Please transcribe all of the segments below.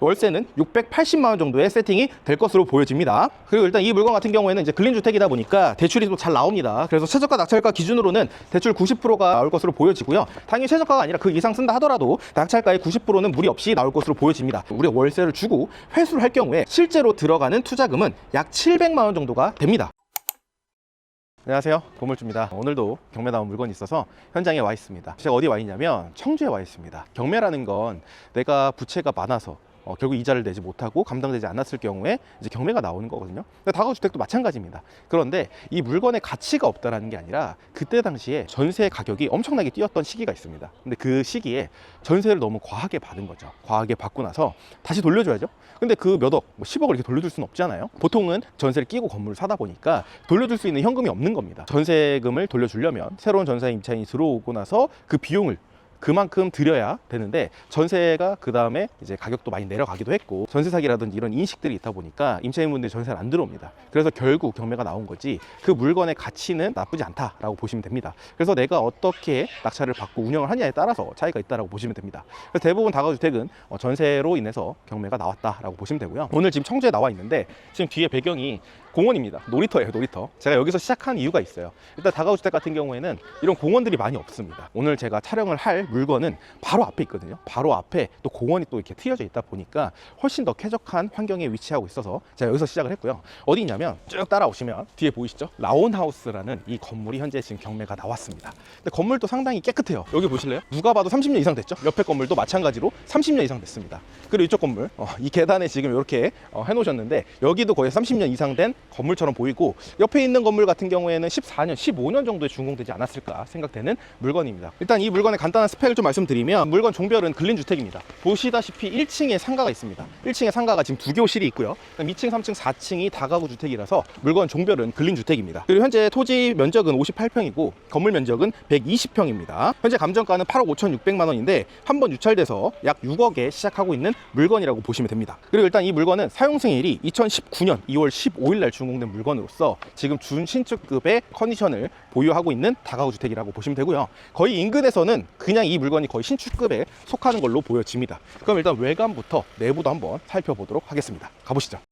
월세는 680만 원 정도의 세팅이 될 것으로 보여집니다. 그리고 일단 이 물건 같은 경우에는 이제 근린 주택이다 보니까 대출이 또 잘 나옵니다. 그래서 최저가 낙찰가 기준으로는 대출 90%가 나올 것으로 보여지고요. 당연히 최저가가 아니라 그 이상 쓴다 하더라도 낙찰가의 90%는 무리 없이 나올 것으로 보여집니다. 우리가 월세를 주고 회수를 할 경우에 실제로 들어가는 투자금은 약 700만 원 정도가 됩니다. 안녕하세요 보물주입니다 오늘도 경매 나온 물건이 있어서 현장에 와 있습니다 제가 어디 와 있냐면 청주에 와 있습니다 경매라는 건 내가 부채가 많아서 어, 결국 이자를 내지 못하고 감당되지 않았을 경우에 이제 경매가 나오는 거거든요. 근데 다가구 주택도 마찬가지입니다. 그런데 이 물건의 가치가 없다라는 게 아니라 그때 당시에 전세 가격이 엄청나게 뛰었던 시기가 있습니다. 근데 그 시기에 전세를 너무 과하게 받은 거죠. 과하게 받고 나서 다시 돌려줘야죠. 근데 그 몇 억, 뭐 10억을 이렇게 돌려줄 수는 없잖아요. 보통은 전세를 끼고 건물을 사다 보니까 돌려줄 수 있는 현금이 없는 겁니다. 전세금을 돌려주려면 새로운 전세 임차인이 들어오고 나서 그 비용을 그만큼 들여야 되는데 전세가 그 다음에 이제 가격도 많이 내려가기도 했고 전세 사기라든지 이런 인식들이 있다 보니까 임차인분들이 전세를 안 들어옵니다. 그래서 결국 경매가 나온 거지 그 물건의 가치는 나쁘지 않다라고 보시면 됩니다. 그래서 내가 어떻게 낙찰을 받고 운영을 하냐에 따라서 차이가 있다라고 보시면 됩니다. 그래서 대부분 다가주택은 어, 전세로 인해서 경매가 나왔다라고 보시면 되고요. 오늘 지금 청주에 나와 있는데 지금 뒤에 배경이 공원입니다. 놀이터예요, 놀이터. 제가 여기서 시작한 이유가 있어요. 일단 다가구 주택 같은 경우에는 이런 공원들이 많이 없습니다. 오늘 제가 촬영을 할 물건은 바로 앞에 있거든요. 바로 앞에 또 공원이 또 이렇게 트여져 있다 보니까 훨씬 더 쾌적한 환경에 위치하고 있어서 제가 여기서 시작을 했고요. 어디 있냐면 쭉 따라오시면 뒤에 보이시죠? 라온하우스라는 이 건물이 현재 지금 경매가 나왔습니다. 근데 건물도 상당히 깨끗해요. 여기 보실래요? 누가 봐도 30년 이상 됐죠? 옆에 건물도 마찬가지로 30년 이상 됐습니다. 그리고 이쪽 건물, 어, 이 계단에 지금 이렇게 어, 해놓으셨는데 여기도 거의 30년 이상 된 건물처럼 보이고 옆에 있는 건물 같은 경우에는 14년, 15년 정도에 준공되지 않았을까 생각되는 물건입니다. 일단 이 물건의 간단한 스펙을 좀 말씀드리면 물건 종별은 근린주택입니다. 보시다시피 1층에 상가가 있습니다. 1층에 상가가 지금 두 교실이 있고요. 2층, 3층, 4층이 다가구 주택이라서 물건 종별은 근린주택입니다. 그리고 현재 토지 면적은 58평이고 건물 면적은 120평입니다. 현재 감정가는 8억 5,600만 원인데 한 번 유찰돼서 약 6억에 시작하고 있는 물건이라고 보시면 됩니다. 그리고 일단 이 물건은 사용 승일이 2019년 2월 15일 날 준공된 물건으로서 지금 준신축급의 컨디션을 보유하고 있는 다가구 주택이라고 보시면 되고요. 거의 인근에서는 그냥 이 물건이 거의 신축급에 속하는 걸로 보여집니다. 그럼 일단 외관부터 내부도 한번 살펴보도록 하겠습니다. 가보시죠.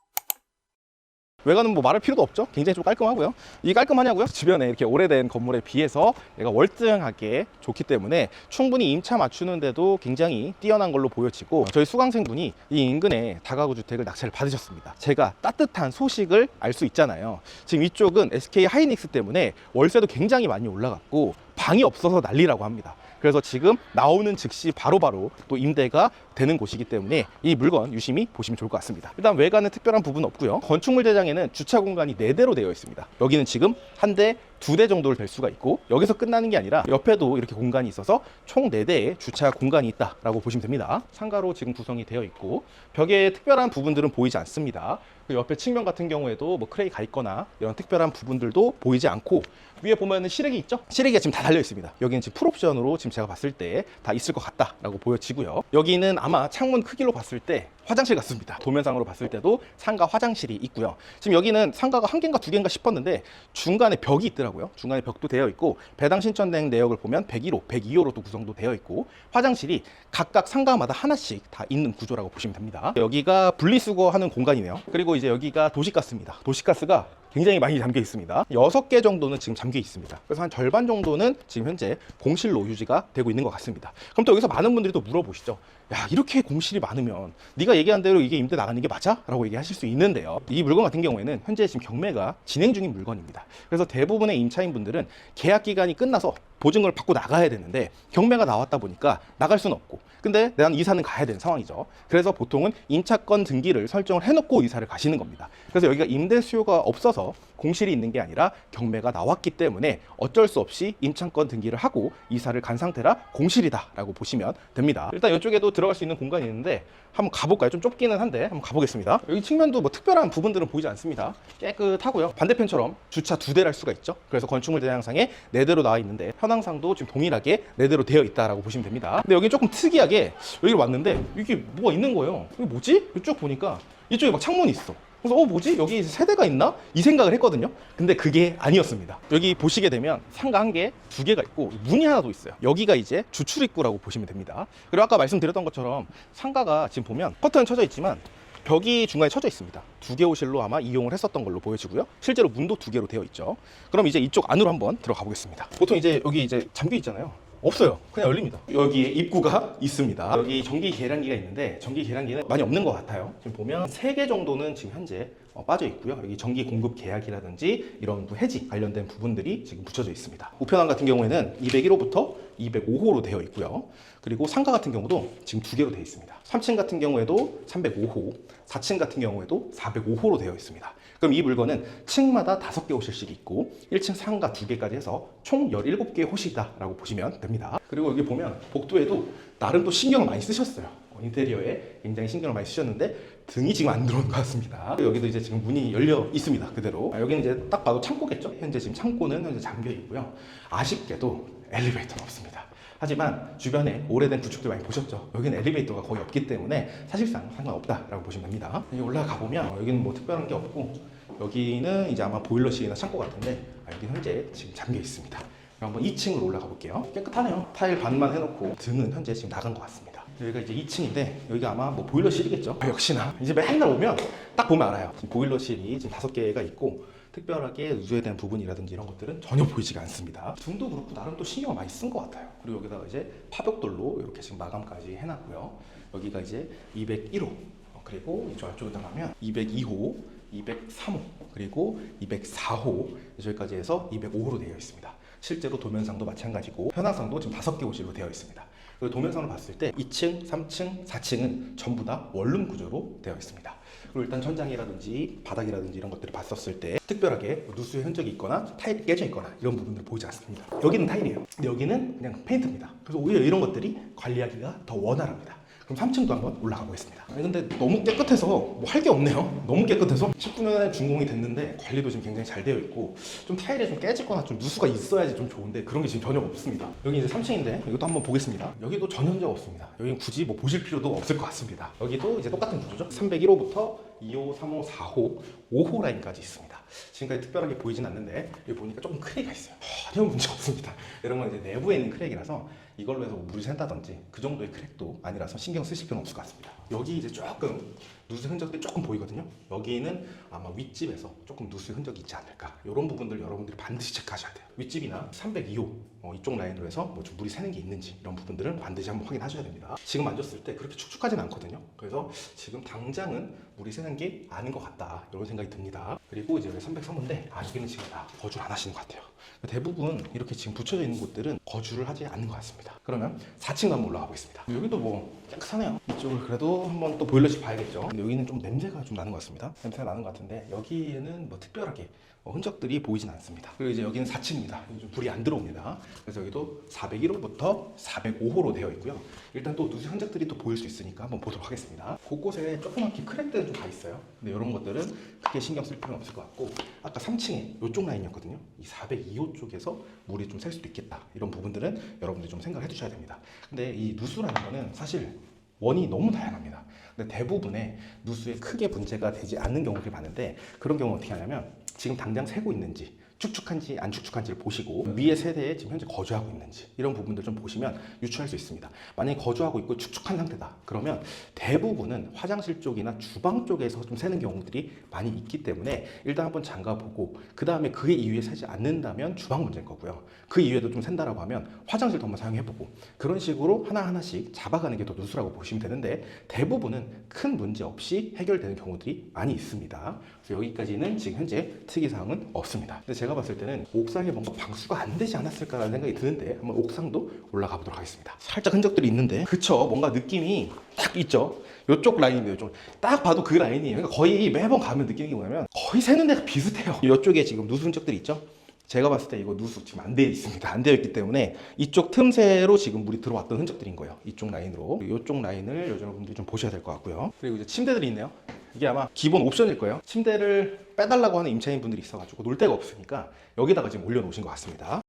외관은 뭐 말할 필요도 없죠. 굉장히 좀 깔끔하고요. 이 깔끔하냐고요? 주변에 이렇게 오래된 건물에 비해서 얘가 월등하게 좋기 때문에 충분히 임차 맞추는데도 굉장히 뛰어난 걸로 보여지고 저희 수강생분이 이 인근에 다가구 주택을 낙찰을 받으셨습니다. 제가 따뜻한 소식을 알 수 있잖아요. 지금 이쪽은 SK 하이닉스 때문에 월세도 굉장히 많이 올라갔고 방이 없어서 난리라고 합니다. 그래서 지금 나오는 즉시 바로 바로 또 임대가 되는 곳이기 때문에 이 물건 유심히 보시면 좋을 것 같습니다. 일단 외관은 특별한 부분 없고요. 건축물 대장에는 주차 공간이 4대로 되어 있습니다. 여기는 지금 한 대, 두 대 정도를 댈 수가 있고 여기서 끝나는 게 아니라 옆에도 이렇게 공간이 있어서 총 4대의 주차 공간이 있다라고 보시면 됩니다. 상가로 지금 구성이 되어 있고 벽에 특별한 부분들은 보이지 않습니다. 그 옆에 측면 같은 경우에도 뭐 크레이 가 있거나 이런 특별한 부분들도 보이지 않고 위에 보면은 시래기 있죠? 시래기가 지금 다 달려 있습니다. 여기는 지금 풀옵션으로 지금 제가 봤을 때 다 있을 것 같다라고 보여지고요. 여기는 아마 창문 크기로 봤을 때 화장실 같습니다. 도면상으로 봤을 때도 상가 화장실이 있고요. 지금 여기는 상가가 한 개인가 두 개인가 싶었는데 중간에 벽이 있더라고요. 중간에 벽도 되어 있고 배당 신청된 내역을 보면 101호, 102호로 도 구성도 되어 있고 화장실이 각각 상가마다 하나씩 다 있는 구조라고 보시면 됩니다. 여기가 분리수거하는 공간이네요. 그리고 이제 여기가 도시가스입니다. 도시가스가 굉장히 많이 잠겨 있습니다. 6개 정도는 지금 잠겨 있습니다. 그래서 한 절반 정도는 지금 현재 공실로 유지가 되고 있는 것 같습니다. 그럼 또 여기서 많은 분들이 또 물어보시죠. 야, 이렇게 공실이 많으면 네가 얘기한 대로 이게 임대 나가는 게 맞아? 라고 얘기하실 수 있는데요. 이 물건 같은 경우에는 현재 지금 경매가 진행 중인 물건입니다. 그래서 대부분의 임차인분들은 계약 기간이 끝나서 보증을 받고 나가야 되는데 경매가 나왔다 보니까 나갈 수는 없고 근데 난 이사는 가야 되는 상황이죠. 그래서 보통은 임차권 등기를 설정을 해놓고 이사를 가시는 겁니다. 그래서 여기가 임대 수요가 없어서 공실이 있는 게 아니라 경매가 나왔기 때문에 어쩔 수 없이 임차권 등기를 하고 이사를 간 상태라 공실이다라고 보시면 됩니다. 일단 이쪽에도 들어갈 수 있는 공간이 있는데 한번 가볼까요? 좀 좁기는 한데 한번 가보겠습니다. 여기 측면도 뭐 특별한 부분들은 보이지 않습니다. 깨끗하고요. 반대편처럼 주차 두 대를 할 수가 있죠. 그래서 건축물 대장상에 네 대로 나와 있는데 현황상도 지금 동일하게 네 대로 되어 있다라고 보시면 됩니다. 근데 여기 조금 특이하게 여기 왔는데 이게 뭐가 있는 거예요. 이게 뭐지? 이쪽 보니까 이쪽에 막 창문이 있어. 그래서 어 뭐지 여기 세대가 있나 이 생각을 했거든요. 근데 그게 아니었습니다. 여기 보시게 되면 상가 한 개, 두 개가 있고 문이 하나 더 있어요. 여기가 이제 주출 입구라고 보시면 됩니다. 그리고 아까 말씀드렸던 것처럼 상가가 지금 보면 커튼은 쳐져 있지만 벽이 중간에 쳐져 있습니다. 두개 호실로 아마 이용을 했었던 걸로 보여지고요. 실제로 문도 두 개로 되어 있죠. 그럼 이제 이쪽 안으로 한번 들어가 보겠습니다. 보통 이제 여기 이제 잠겨 있잖아요. 없어요. 그냥 열립니다. 여기에 입구가 있습니다. 여기 전기 계량기가 있는데 전기 계량기는 많이 없는 것 같아요. 지금 보면 세개 정도는 지금 현재 어, 빠져 있고요. 여기 전기 공급 계약이라든지 이런 해지 관련된 부분들이 지금 붙여져 있습니다. 우편함 같은 경우에는 201호부터 205호로 되어 있고요. 그리고 상가 같은 경우도 지금 두 개로 되어 있습니다. 3층 같은 경우에도 305호, 4층 같은 경우에도 405호로 되어 있습니다. 그럼 이 물건은 층마다 5개 호실씩이 있고 1층 상가 2개까지 해서 총 17개의 호실이다라고 보시면 됩니다. 그리고 여기 보면 복도에도 나름 또 신경을 많이 쓰셨어요. 어, 인테리어에 굉장히 신경을 많이 쓰셨는데 등이 지금 안 들어온 것 같습니다. 여기도 이제 지금 문이 열려 있습니다. 그대로. 아, 여기는 이제 딱 봐도 창고겠죠? 현재 지금 창고는 현재 잠겨 있고요. 아쉽게도 엘리베이터는 없습니다. 하지만 주변에 오래된 구축들 많이 보셨죠? 여기는 엘리베이터가 거의 없기 때문에 사실상 상관없다라고 보시면 됩니다. 여기 올라가 보면 어, 여기는 뭐 특별한 게 없고 여기는 이제 아마 보일러실이나 창고 같은데 아, 여기 현재 지금 잠겨 있습니다. 한번 2층으로 올라가 볼게요. 깨끗하네요. 타일 반만 해놓고 등은 현재 지금 나간 것 같습니다. 여기가 이제 2층인데 여기가 아마 뭐 보일러실이겠죠. 아, 역시나 이제 맨날 오면 딱 보면 알아요. 지금 보일러실이 지금 다섯 개가 있고 특별하게 누수에 대한 부분이라든지 이런 것들은 전혀 보이지가 않습니다. 등도 그렇고 나름 또 신경을 많이 쓴 것 같아요. 그리고 여기다가 이제 파벽돌로 이렇게 지금 마감까지 해놨고요. 여기가 이제 201호 어, 그리고 저 안쪽에 가면 202호, 203호 그리고 204호 저기까지 해서 205호로 되어 있습니다. 실제로 도면상도 마찬가지고 현황상도 지금 다섯 개 호실로 되어 있습니다. 그리고 도면상을 봤을 때 2층, 3층, 4층은 전부 다 원룸 구조로 되어 있습니다. 그리고 일단 천장이라든지 바닥이라든지 이런 것들을 봤었을 때 특별하게 뭐 누수의 흔적이 있거나 타일이 깨져 있거나 이런 부분들 보이지 않습니다. 여기는 타일이에요. 근데 여기는 그냥 페인트입니다. 그래서 오히려 이런 것들이 관리하기가 더 원활합니다. 그럼 3층도 한번 올라가 보겠습니다. 아니, 근데 너무 깨끗해서 뭐 할 게 없네요. 너무 깨끗해서 19년에 준공이 됐는데 관리도 지금 굉장히 잘 되어 있고 좀 타일이 좀 깨지거나 좀 누수가 있어야지 좀 좋은데 그런 게 지금 전혀 없습니다. 여기 이제 3층인데 이것도 한번 보겠습니다. 여기도 전혀 문제가 없습니다. 여기는 굳이 뭐 보실 필요도 없을 것 같습니다. 여기도 이제 똑같은 구조죠. 301호부터 2호, 3호, 4호, 5호 라인까지 있습니다. 지금까지 특별하게 보이진 않는데 여기 보니까 조금 크랙이 있어요. 전혀 문제 없습니다. 이런 건 이제 내부에 있는 크랙이라서 이걸로 해서 물이 샌다든지 그 정도의 크랙도 아니라서 신경 쓰실 필요는 없을 것 같습니다. 여기 이제 조금 누수 흔적들이 조금 보이거든요. 여기는 아마 윗집에서 조금 누수 흔적이 있지 않을까. 이런 부분들 여러분들이 반드시 체크하셔야 돼요. 윗집이나 302호 어, 이쪽 라인으로 해서 뭐 좀 물이 새는 게 있는지 이런 부분들은 반드시 한번 확인하셔야 됩니다. 지금 만졌을 때 그렇게 축축하진 않거든요. 그래서 지금 당장은 물이 새는 게 아닌 것 같다 이런 생각이 듭니다. 그리고 이제 303호인데 아 여기는 지금 다 거주를 안 하시는 것 같아요. 대부분 이렇게 지금 붙여져 있는 곳들은 거주를 하지 않는 것 같습니다. 그러면 4층 한번 올라가 보겠습니다. 여기도 뭐 깨끗하네요. 이쪽을 그래도 한번 또 보일러실 봐야겠죠. 근데 여기는 좀 냄새가 좀 나는 것 같습니다. 냄새가 나는 것 같은데 여기에는 뭐 특별하게 뭐 흔적들이 보이진 않습니다. 그리고 이제 여기는 4층입니다. 좀 불이 안 들어옵니다. 그래서 여기도 401호부터 405호로 되어 있고요. 일단 또 누수 흔적들이 또 보일 수 있으니까 한번 보도록 하겠습니다. 곳곳에 조그맣게 크랙들은 좀다 있어요. 근데 이런 것들은 크게 신경 쓸 필요는 없을 것 같고 아까 3층에 이쪽 라인이었거든요. 이 402호 쪽에서 물이 좀 셀 수도 있겠다. 이런 부분들은 여러분들이 좀 생각해 두셔야 됩니다. 근데 이 누수라는 거는 사실 원인이 너무 다양합니다. 근데 대부분의 누수에 크게 문제가 되지 않는 경우를 봤는데 그런 경우는 어떻게 하냐면 지금 당장 새고 있는지 축축한지 안 축축한지를 보시고 위의 세대에 지금 현재 거주하고 있는지 이런 부분들 좀 보시면 유추할 수 있습니다. 만약에 거주하고 있고 축축한 상태다. 그러면 대부분은 화장실 쪽이나 주방 쪽에서 좀 새는 경우들이 많이 있기 때문에 일단 한번 잠가 보고 그 다음에 그 이후에 새지 않는다면 주방 문제인 거고요. 그 이후에도 좀 샌다라고 하면 화장실도 한번 사용해 보고 그런 식으로 하나 하나씩 잡아가는 게 더 누수라고 보시면 되는데 대부분은 큰 문제 없이 해결되는 경우들이 많이 있습니다. 그래서 여기까지는 지금 현재 특이 사항은 없습니다. 근데 제가 봤을 때는 옥상에 뭔가 방수가 안 되지 않았을까라는 생각이 드는데 한번 옥상도 올라가 보도록 하겠습니다. 살짝 흔적들이 있는데 그쵸 뭔가 느낌이 딱 있죠. 이쪽 라인이에요. 이쪽 딱 봐도 그 라인이에요. 그러니까 거의 매번 가면 느끼는 게 뭐냐면 거의 새는 데가 비슷해요. 이쪽에 지금 누수 흔적들이 있죠. 제가 봤을 때 이거 누수 지금 안 되어 있습니다. 안 되어 있기 때문에 이쪽 틈새로 지금 물이 들어왔던 흔적들인 거예요. 이쪽 라인으로. 이쪽 라인을 여러분들이 좀 보셔야 될 것 같고요. 그리고 이제 침대들이 있네요. 이게 아마 기본 옵션일 거예요. 침대를 빼달라고 하는 임차인 분들이 있어가지고 놀 데가 없으니까 여기다가 지금 올려놓으신 것 같습니다.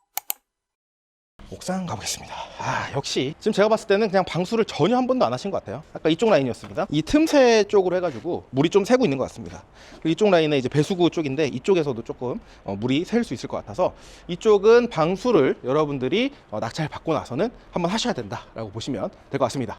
옥상 가보겠습니다. 아, 역시 지금 제가 봤을 때는 그냥 방수를 전혀 한 번도 안 하신 것 같아요. 아까 이쪽 라인이었습니다. 이 틈새 쪽으로 해가지고 물이 좀 새고 있는 것 같습니다. 그리고 이쪽 라인은 이제 배수구 쪽인데 이쪽에서도 조금 어, 물이 셀 수 있을 것 같아서 이쪽은 방수를 여러분들이 어, 낙찰 받고 나서는 한번 하셔야 된다라고 보시면 될 것 같습니다.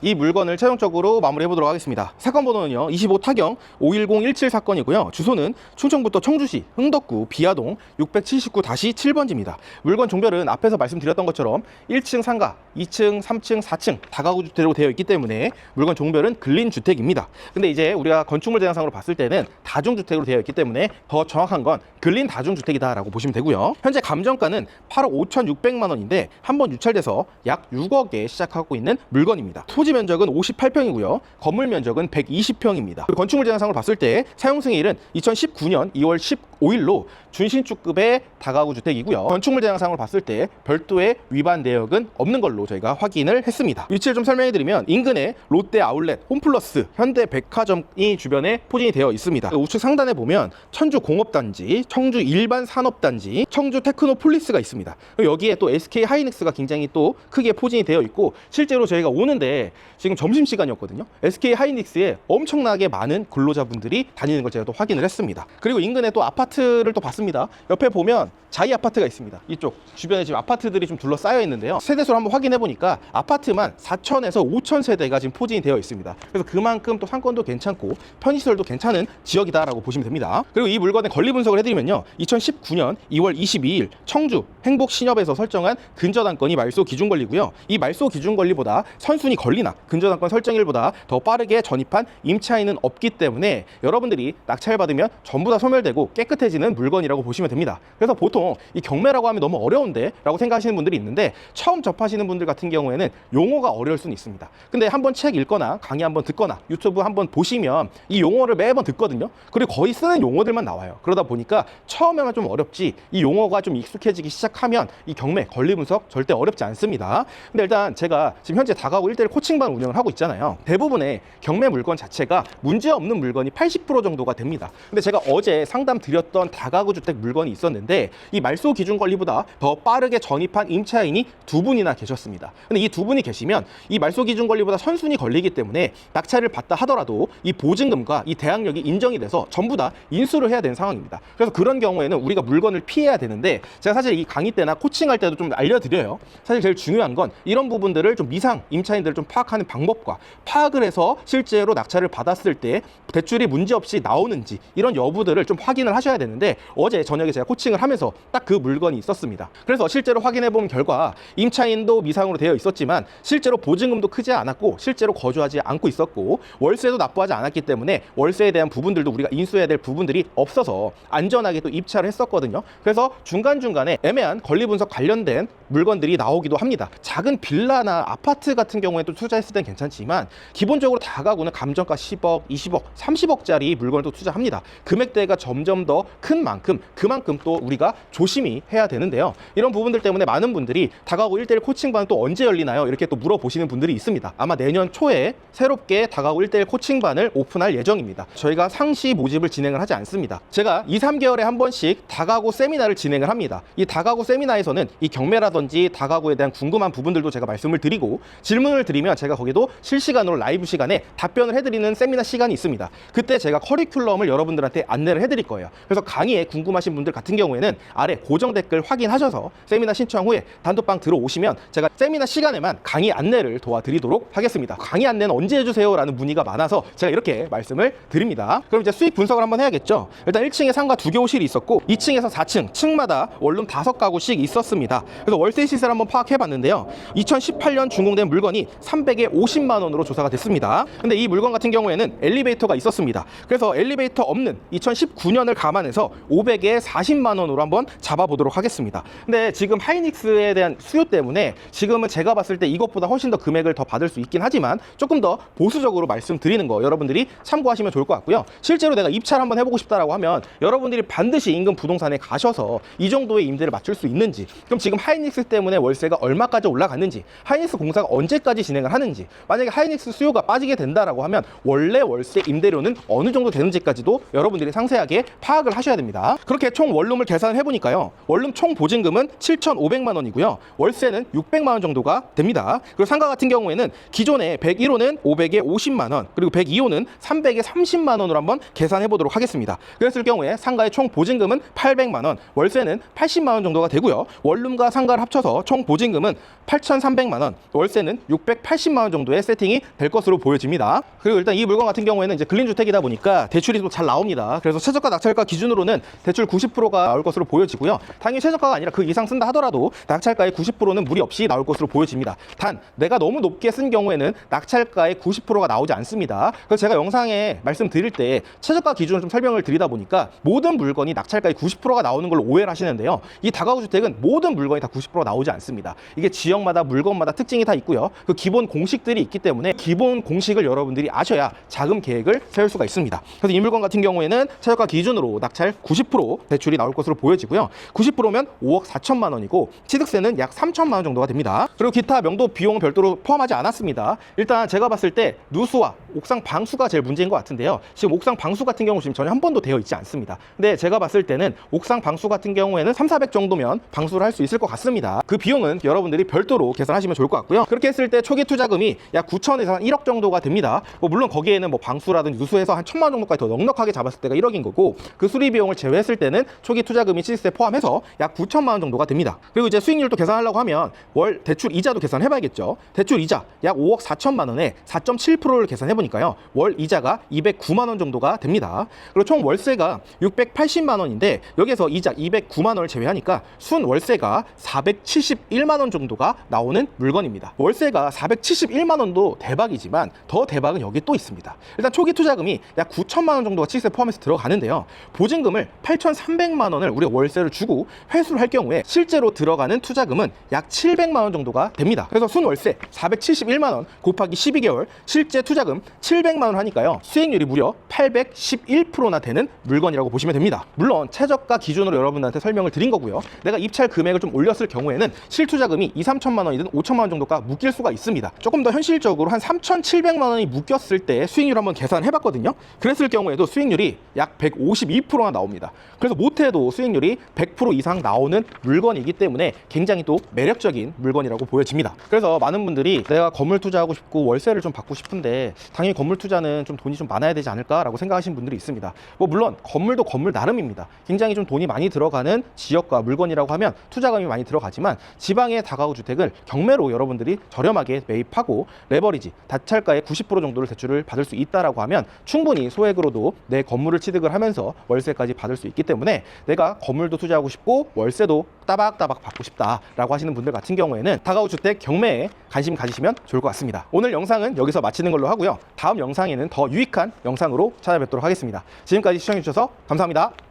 이 물건을 최종적으로 마무리해 보도록 하겠습니다. 사건 번호는요. 25 타경 51017 사건이고요. 주소는 충청부터 청주시 흥덕구 비아동 679-7번지입니다. 물건 종별은 앞에서 말씀드렸던 것처럼 1층 상가, 2층, 3층, 4층 다가구 주택으로 되어 있기 때문에 물건 종별은 근린 주택입니다. 근데 이제 우리가 건축물 대장상으로 봤을 때는 다중 주택으로 되어 있기 때문에 더 정확한 건 근린 다중 주택이다라고 보시면 되고요. 현재 감정가는 8억 5,600만 원인데 한 번 유찰돼서 약 6억에 시작하고 있는 물건입니다. 토지 면적은 58평이고요. 건물 면적은 120평입니다. 건축물 대장상으로 봤을 때 사용 승일은 2019년 2월 15일로 준신축급의 다가구 주택이고요. 건축물 대장상으로 봤을 때 별도의 위반 내역은 없는 걸로 저희가 확인을 했습니다. 위치를 좀 설명해 드리면 인근에 롯데 아울렛, 홈플러스, 현대 백화점이 주변에 포진이 되어 있습니다. 우측 상단에 보면 천주 공업단지, 청주 일반 산업단지, 청주 테크노폴리스가 있습니다. 여기에 또 SK 하이닉스가 굉장히 또 크게 포진이 되어 있고 실제로 저희가 오는데 지금 점심 시간이었거든요. SK 하이닉스에 엄청나게 많은 근로자분들이 다니는 걸 제가 또 확인을 했습니다. 그리고 인근에 또 아파트를 또 봤 습니다. 옆에 보면 자이 아파트가 있습니다. 이쪽 주변에 지금 아파트들이 좀 둘러싸여 있는데요. 세대수를 한번 확인해 보니까 아파트만 4천에서 5천 세대가 지금 포진이 되어 있습니다. 그래서 그만큼 또 상권도 괜찮고 편의시설도 괜찮은 지역이다라고 보시면 됩니다. 그리고 이 물건의 권리 분석을 해드리면요. 2019년 2월 22일 청주 행복신협에서 설정한 근저당권이 말소 기준 권리고요. 이 말소 기준 권리보다 선순위 권리나 근저당권 설정일보다 더 빠르게 전입한 임차인은 없기 때문에 여러분들이 낙찰 받으면 전부 다 소멸되고 깨끗해지는 물건이 라고 보시면 됩니다. 그래서 보통 이 경매라고 하면 너무 어려운데 라고 생각하시는 분들이 있는데 처음 접하시는 분들 같은 경우에는 용어가 어려울 수는 있습니다. 근데 한번 책 읽거나 강의 한번 듣거나 유튜브 한번 보시면 이 용어를 매번 듣거든요. 그리고 거의 쓰는 용어들만 나와요. 그러다 보니까 처음에만 좀 어렵지 이 용어가 좀 익숙해지기 시작하면 이 경매 권리 분석 절대 어렵지 않습니다. 근데 일단 제가 지금 현재 다가구 1대1 코칭반 운영을 하고 있잖아요. 대부분의 경매 물건 자체가 문제 없는 물건이 80% 정도가 됩니다. 근데 제가 어제 상담 드렸던 다가구 주택 물건이 있었는데 이 말소 기준 권리보다 더 빠르게 전입한 임차인이 두 분이나 계셨습니다. 근데 이 두 분이 계시면 이 말소 기준 권리보다 선순위 걸리기 때문에 낙찰을 받다 하더라도 이 보증금과 이 대항력이 인정이 돼서 전부 다 인수를 해야 되는 상황입니다. 그래서 그런 경우에는 우리가 물건을 피해야 되는데 제가 사실 이 강의 때나 코칭할 때도 좀 알려드려요. 사실 제일 중요한 건 이런 부분들을 좀 미상 임차인들을 좀 파악하는 방법과 파악을 해서 실제로 낙찰을 받았을 때 대출이 문제 없이 나오는지 이런 여부들을 좀 확인을 하셔야 되는데 어제 저녁에 제가 코칭을 하면서 딱 그 물건이 있었습니다. 그래서 실제로 확인해 본 결과 임차인도 미상으로 되어 있었지만 실제로 보증금도 크지 않았고 실제로 거주하지 않고 있었고 월세도 납부하지 않았기 때문에 월세에 대한 부분들도 우리가 인수해야 될 부분들이 없어서 안전하게 또 입찰을 했었거든요. 그래서 중간중간에 애매한 권리 분석 관련된 물건들이 나오기도 합니다. 작은 빌라나 아파트 같은 경우에 또 투자했을 땐 괜찮지만 기본적으로 다가구는 감정가 10억, 20억, 30억짜리 물건을 또 투자합니다. 금액대가 점점 더 큰 만큼 그만큼 또 우리가 조심히 해야 되는데요. 이런 부분들 때문에 많은 분들이 다가구 1대1 코칭반 또 언제 열리나요? 이렇게 또 물어보시는 분들이 있습니다. 아마 내년 초에 새롭게 다가구 1대1 코칭반을 오픈할 예정입니다. 저희가 상시 모집을 진행을 하지 않습니다. 제가 2, 3개월에 한 번씩 다가구 세미나를 진행을 합니다. 이 다가구 세미나에서는 이 경매라든지 다가구에 대한 궁금한 부분들도 제가 말씀을 드리고 질문을 드리면 제가 거기도 실시간으로 라이브 시간에 답변을 해드리는 세미나 시간이 있습니다. 그때 제가 커리큘럼을 여러분들한테 안내를 해드릴 거예요. 그래서 강의에 궁금 하신 분들 같은 경우에는 아래 고정 댓글 확인하셔서 세미나 신청 후에 단톡방 들어오시면 제가 세미나 시간에만 강의 안내를 도와드리도록 하겠습니다. 강의 안내는 언제 해주세요? 라는 문의가 많아서 제가 이렇게 말씀을 드립니다. 그럼 이제 수익 분석을 한번 해야겠죠. 일단 1층에 상가 두개 호실이 있었고 2층에서 4층 층마다 원룸 다섯 가구씩 있었습니다. 그래서 월세 시세를 한번 파악해 봤는데요. 2018년 준공된 물건이 300에 50만 원으로 조사가 됐습니다. 근데 이 물건 같은 경우에는 엘리베이터가 있었습니다. 그래서 엘리베이터 없는 2019년을 감안해서 500에 40만 원으로 한번 잡아보도록 하겠습니다. 근데 지금 하이닉스에 대한 수요 때문에 지금은 제가 봤을 때 이것보다 훨씬 더 금액을 더 받을 수 있긴 하지만 조금 더 보수적으로 말씀드리는 거 여러분들이 참고하시면 좋을 것 같고요. 실제로 내가 입찰 한번 해보고 싶다라고 하면 여러분들이 반드시 인근 부동산에 가셔서 이 정도의 임대를 맞출 수 있는지 그럼 지금 하이닉스 때문에 월세가 얼마까지 올라갔는지 하이닉스 공사가 언제까지 진행을 하는지 만약에 하이닉스 수요가 빠지게 된다라고 하면 원래 월세 임대료는 어느 정도 되는지까지도 여러분들이 상세하게 파악을 하셔야 됩니다. 그렇게 총 원룸을 계산해 보니까요. 원룸 총 보증금은 7,500만 원이고요. 월세는 600만 원 정도가 됩니다. 그리고 상가 같은 경우에는 기존에 101호는 500에 50만 원, 그리고 102호는 300에 30만 원으로 한번 계산해 보도록 하겠습니다. 그랬을 경우에 상가의 총 보증금은 800만 원, 월세는 80만 원 정도가 되고요. 원룸과 상가를 합쳐서 총 보증금은 8,300만 원, 월세는 680만 원 정도의 세팅이 될 것으로 보여집니다. 그리고 일단 이 물건 같은 경우에는 이제 근린 주택이다 보니까 대출이 또 잘 나옵니다. 그래서 최저가 낙찰가 기준으로는 대출 90%가 나올 것으로 보여지고요. 당연히 최저가가 아니라 그 이상 쓴다 하더라도 낙찰가의 90%는 무리 없이 나올 것으로 보여집니다. 단 내가 너무 높게 쓴 경우에는 낙찰가의 90%가 나오지 않습니다. 그래서 제가 영상에 말씀드릴 때 최저가 기준을 좀 설명을 드리다 보니까 모든 물건이 낙찰가의 90%가 나오는 걸로 오해를 하시는데요. 이 다가구 주택은 모든 물건이 다 90%가 나오지 않습니다. 이게 지역마다 물건마다 특징이 다 있고요. 그 기본 공식들이 있기 때문에 기본 공식을 여러분들이 아셔야 자금 계획을 세울 수가 있습니다. 그래서 이 물건 같은 경우에는 최저가 기준으로 낙찰 90% 대출이 나올 것으로 보여지고요. 90%면 5억 4천만 원이고 취득세는 약 3천만 원 정도가 됩니다. 그리고 기타 명도 비용은 별도로 포함하지 않았습니다. 일단 제가 봤을 때 누수와 옥상 방수가 제일 문제인 것 같은데요. 지금 옥상 방수 같은 경우 지금 전혀 한 번도 되어 있지 않습니다. 근데 제가 봤을 때는 옥상 방수 같은 경우에는 3, 400 정도면 방수를 할 수 있을 것 같습니다. 그 비용은 여러분들이 별도로 계산하시면 좋을 것 같고요. 그렇게 했을 때 초기 투자금이 약 9천에서 한 1억 정도가 됩니다. 뭐 물론 거기에는 뭐 방수라든지 누수해서 한 천만 원 정도까지 더 넉넉하게 잡았을 때가 1억인 거고 그 수리 비용을 제외했을 때는 초기 투자금이 시세 포함해서 약 9천만 원 정도가 됩니다. 그리고 이제 수익률도 계산하려고 하면 월 대출 이자도 계산해봐야겠죠. 대출 이자 약 5억 4천만 원에 4.7%를 계산해 보니까요. 월 이자가 209만 원 정도가 됩니다. 그리고 총 월세가 680만 원인데 여기서 이자 209만 원을 제외하니까 순 월세가 471만 원 정도가 나오는 물건입니다. 월세가 471만 원도 대박이지만 더 대박은 여기 또 있습니다. 일단 초기 투자금이 약 9천만 원 정도가 시세 포함해서 들어가는데요. 보증금을 8,300만 원을 우리가 월세를 주고 회수를 할 경우에 실제로 들어가는 투자금은 약 700만 원 정도가 됩니다. 그래서 순 월세 471만 원 곱하기 12개월 실제 투자금 700만 원 하니까요. 수익률이 무려 811%나 되는 물건이라고 보시면 됩니다. 물론 최저가 기준으로 여러분들한테 설명을 드린 거고요. 내가 입찰 금액을 좀 올렸을 경우에는 실투자금이 2, 3천만 원이든 5천만 원 정도가 묶일 수가 있습니다. 조금 더 현실적으로 한 3,700만 원이 묶였을 때 수익률 한번 계산해 봤거든요. 그랬을 경우에도 수익률이 약 152%가 나옵니다. 그래서 못해도 수익률이 100% 이상 나오는 물건이기 때문에 굉장히 또 매력적인 물건이라고 보여집니다. 그래서 많은 분들이 내가 건물 투자하고 싶고 월세를 좀 받고 싶은데 당연히 건물 투자는 좀 돈이 좀 많아야 되지 않을까라고 생각하시는 분들이 있습니다. 뭐 물론 건물도 건물 나름입니다. 굉장히 좀 돈이 많이 들어가는 지역과 물건이라고 하면 투자금이 많이 들어가지만 지방의 다가구 주택을 경매로 여러분들이 저렴하게 매입하고 레버리지 다찰가의 90% 정도를 대출을 받을 수 있다라고 하면 충분히 소액으로도 내 건물을 취득을 하면서 월세까지 받을 수 있기 때문에 내가 건물도 투자하고 싶고 월세도 따박따박 받고 싶다라고 하시는 분들 같은 경우에는 다가구 주택 경매에 관심 가지시면 좋을 것 같습니다. 오늘 영상은 여기서 마치는 걸로 하고요. 다음 영상에는 더 유익한 영상으로 찾아뵙도록 하겠습니다. 지금까지 시청해주셔서 감사합니다.